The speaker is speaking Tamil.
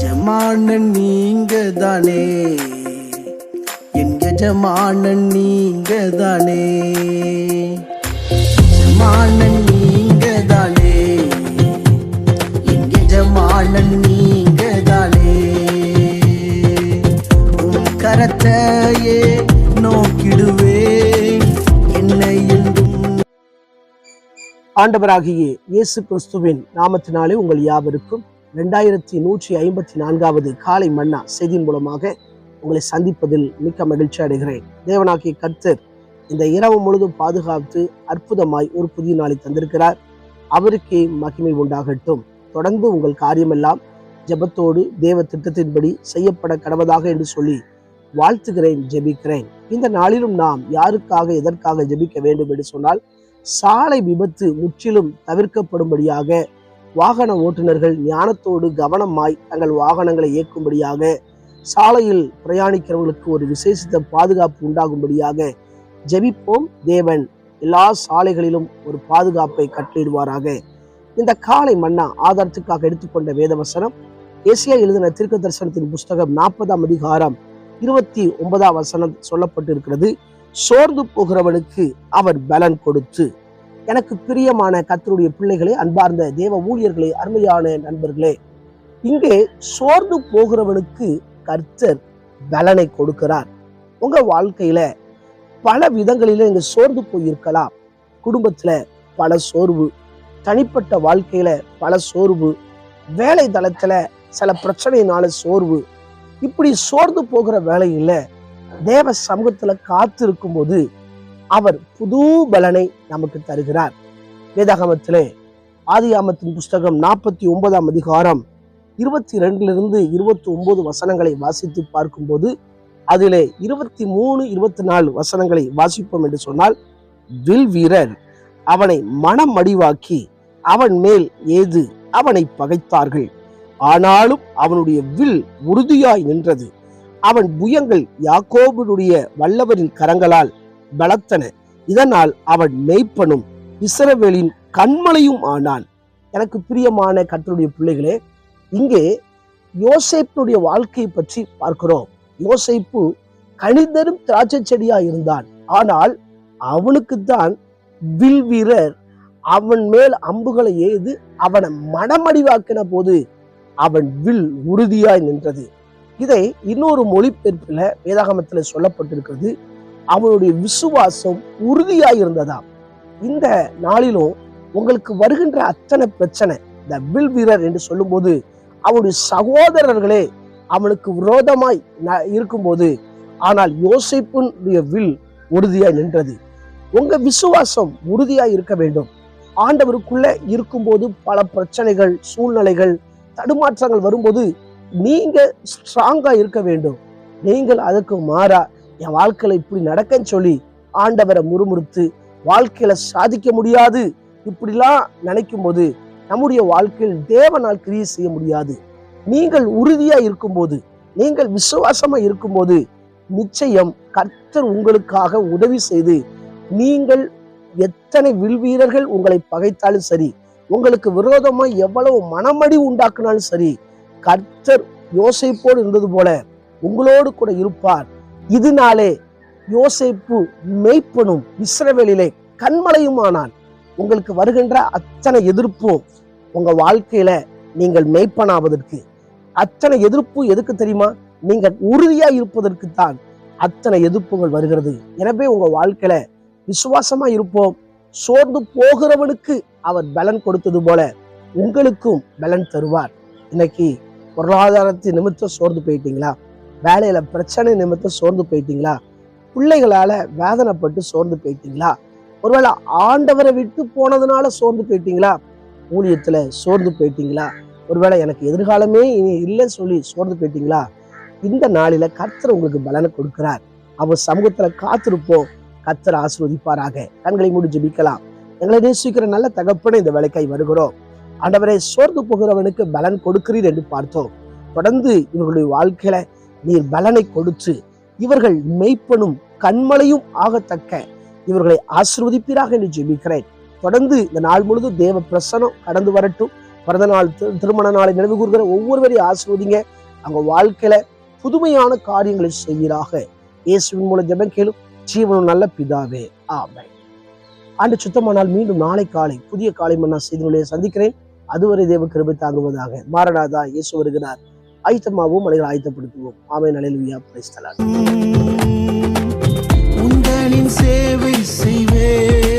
எஜமானன் நீங்க தானே என் எஜமானன் நீங்க தானே எஜமானன் நீங்க தானே என் எஜமானன் நீங்க தானே உன் கரத்தையே நோக்கிடுவேன். என்னை ஆண்டவராகிய இயேசு கிறிஸ்துவின் நாமத்தினாலே உங்கள் யாவருக்கும் ரெண்டாயிரத்தி நூற்றி ஐம்பத்தி நான்காவது காலை மன்னா செய்தியின் மூலமாக உங்களை சந்திப்பதில் மிக்க மகிழ்ச்சி அடைகிறேன். தேவனாகிய கர்த்தர் இந்த இரவு முழுதும் பாதுகாத்து அற்புதமாய் ஒரு புதிய நாளை தந்திருக்கிறார். அவருக்கே மகிமை உண்டாகட்டும். தொடர்ந்து உங்கள் காரியமெல்லாம் ஜெபத்தோடு தேவ திட்டத்தின்படி செய்யப்பட கடவதாக என்று சொல்லி வாழ்த்துகிறேன் ஜெபிக்கிறேன். இந்த நாளிலும் நாம் யாருக்காக எதற்காக ஜெபிக்க வேண்டும் என்று சொன்னால் சாலை விபத்து முற்றிலும் தவிர்க்கப்படும்படியாக வாகன ஓட்டுநர்கள் ஞானத்தோடு கவனமாய் தங்கள் வாகனங்களை இயக்கும்படியாக சாலையில் பிரயாணிக்கிறவர்களுக்கு ஒரு விசேஷித்த பாதுகாப்பு உண்டாகும்படியாக ஜெபிப்போம். தேவன் எல்லா சாலைகளிலும் ஒரு பாதுகாப்பை கட்டளிடுவாராக இந்த காலை மன்னா ஆதாரத்துக்காக எடுத்துக்கொண்ட வேதவசனம் ஏசியா எழுதின தீர்க்க தரிசனத்தின் புஸ்தகம் நாற்பதாம் அதிகாரம் இருபத்தி ஒன்பதாம் வசனம் சொல்லப்பட்டிருக்கிறது. சோர்ந்து போகிறவனுக்கு அவர் பலன் கொடுத்து எனக்கு பிரியமான கத்தருடைய பிள்ளைகளே அன்பார்ந்த தேவ ஊழியர்களே அருமையான நண்பர்களே இங்கே சோர்ந்து போகிறவனுக்கு கர்த்தர் பலனை கொடுக்கிறார். உங்க வாழ்க்கையில பல விதங்களில நீங்க சோர்ந்து போயிருக்கலாம். குடும்பத்துல பல சோர்வு தனிப்பட்ட வாழ்க்கையில பல சோர்வு வேலை தளத்துல சில பிரச்சனையினால சோர்வு இப்படி சோர்ந்து போகிற வேலையில தேவ சமூகத்துல காத்து போது அவர் புது பலனை நமக்கு தருகிறார். வேதாகமத்திலே ஆதியாமத்தின் புஸ்தகம் நாற்பத்தி ஒன்பதாம் அதிகாரம் இருபத்தி ரெண்டிலிருந்து இருபத்தி ஒன்பது வசனங்களை வாசித்து பார்க்கும்போது அதிலே இருபத்தி மூணு இருபத்தி நாலு வசனங்களை வாசிப்போம் என்று சொன்னால் வில் வீரர் அவனை மனம் மடிவாக்கி அவன் மேல் ஏது அவனை பகைத்தார்கள். ஆனாலும் அவனுடைய வில் உறுதியாய் நின்றது. அவன் புயங்கள் யாக்கோபனுடைய வல்லவரின் கரங்களால் பலத்தன. இதனால் அவன் மெய்ப்பனும் இஸ்ரவேலின் கண்மலையும் ஆனான். எனக்கு பிரியமான கர்த்தருடைய பிள்ளைகளே இங்கே யோசைப்பினுடைய வாழ்க்கையை பற்றி பார்க்கிறோம். யோசைப்பு கணிதரும் திராட்சை செடியா இருந்தான். ஆனால் அவனுக்குத்தான் வில் வீரர் அவன் மேல் அம்புகளை ஏது அவனை மனமடிவாக்கின போது அவன் வில் உறுதியாய் நின்றது. இதை இன்னொரு மொழிபெயர்ப்பில் வேதாகமத்தில் சொல்லப்பட்டிருக்கிறது. அவனுடைய விசுவாசம் உறுதியாய் இருந்ததா இந்த நாளிலும் உங்களுக்கு வருகின்ற அத்தனை பிரச்சனை இந்த வில் வீரர் என்று சொல்லும்போது அவனுடைய சகோதரர்களே அவனுக்கு விரோதமாய் ந- இருக்கும்போது ஆனால் யோசிப்புடைய வில் உறுதியாய் நின்றது. உங்க விசுவாசம் உறுதியாய் இருக்க வேண்டும். ஆண்டவருக்குள்ள இருக்கும்போது பல பிரச்சனைகள் சூழ்நிலைகள் தடுமாற்றங்கள் வரும்போது நீங்க ஸ்ட்ராங்கா இருக்க வேண்டும். நீங்கள் அதற்கு மாறா என் வாழ்க்கையில இப்படி நடக்கன்னு சொல்லி ஆண்டவரை முறுமுறுத்து வாழ்க்கையில சாதிக்க முடியாது. இப்படிலாம் நினைக்கும் போது நம்முடைய வாழ்க்கையில் தேவனால் கிரியை செய்ய முடியாது. நீங்கள் உறுதியா இருக்கும்போது நீங்கள் விசுவாசமா இருக்கும்போது நிச்சயம் கர்த்தர் உங்களுக்காக உதவி செய்து நீங்கள் எத்தனை வில்வீரர்கள் உங்களை பகைத்தாலும் சரி உங்களுக்கு விரோதமா எவ்வளவு மனமடி உண்டாக்குனாலும் சரி கர்த்தர் யோசைப்போடு இருந்தது போல உங்களோடு கூட இருப்பார். இதனாலே யோசேப்பு மெய்ப்பனும் இஸ்ரவேலிலே கண்மலையுமானான் உங்களுக்கு வருகின்ற அத்தனை எதிர்ப்பும் உங்க வாழ்க்கையில நீங்கள் மெய்ப்பனாவதற்கு. அத்தனை எதிர்ப்பு எதுக்கு தெரியுமா? நீங்கள் உறுதியா இருப்பதற்கு தான் அத்தனை எதிர்ப்புகள் வருகிறது. எனவே உங்க வாழ்க்கையில விசுவாசமா இருப்போம். சோர்ந்து போகிறவனுக்கு அவர் பலன் கொடுத்தது போல உங்களுக்கும் பலன் தருவார். இன்னைக்கு பொருளாதாரத்தின் நிமித்தம் சோர்ந்து போயிட்டீங்களா? வேலையில பிரச்சனை நிமித்தம் சோர்ந்து போயிட்டீங்களா? பிள்ளைகளால வேதனைப்பட்டு சோர்ந்து போயிட்டீங்களா? ஒருவேளை ஆண்டவரை விட்டு போனதுனால சோர்ந்து போயிட்டீங்களா? ஊழியத்துல சோர்ந்து போயிட்டீங்களா? ஒருவேளை எனக்கு எதிர்காலமே இனி இல்லைன்னு சொல்லி சோர்ந்து போயிட்டீங்களா? இந்த நாளில கர்த்தர் உங்களுக்கு பலனை கொடுக்கிறார். அவர் சமூகத்துல காத்திருப்போம். கர்த்தர் ஆசீர்வதிப்பாராக. கண்களை மூடி ஜபிக்கலாம். எங்களை நேசிக்கிற நல்ல தகப்பனை இந்த வேலைக்காய் வருகிறோம். ஆண்டவரை சோர்ந்து போகிறவனுக்கு பலன் கொடுக்கிறீர் என்று பார்த்தோம். தொடர்ந்து இவர்களுடைய வாழ்க்கையில நீர் பலனை கொடுத்து இவர்கள் மெய்ப்பனும் கண்மலையும் ஆகத்தக்க. இவர்களை ஆசிர்வதிப்பீராக என்று ஜெபிக்கிறேன். தொடர்ந்து இந்த நாள் முழுதும் தேவ பிரசனம் கடந்து வரட்டும். பிறந்த நாள் திருமண நாளை நினைவு கூறுகிற ஒவ்வொருவரையும் ஆசிர்வதிங்க. அவங்க வாழ்க்கையில புதுமையான காரியங்களை செய்வீராக. இயேசுவின் மூலம் ஜெபம் கேளும். ஜீவனும் நல்ல பிதாவே. ஆமை ஆண்டு சுத்தமானால் மீண்டும் நாளை காலை புதிய காலை மன்னா செய்திகளை சந்திக்கிறேன். அதுவரை தேவ கிருபை தாங்குவதாக. மாரநாதா இயேசு வருகிறார். ஆயத்தமாகவும் மனிதர்கள் ஆயத்தப்படுத்துவோம். ஆமை நலையில் நலையிலுயா பிரைஸ்தலா உங்களின் சேவை செய்வேன்.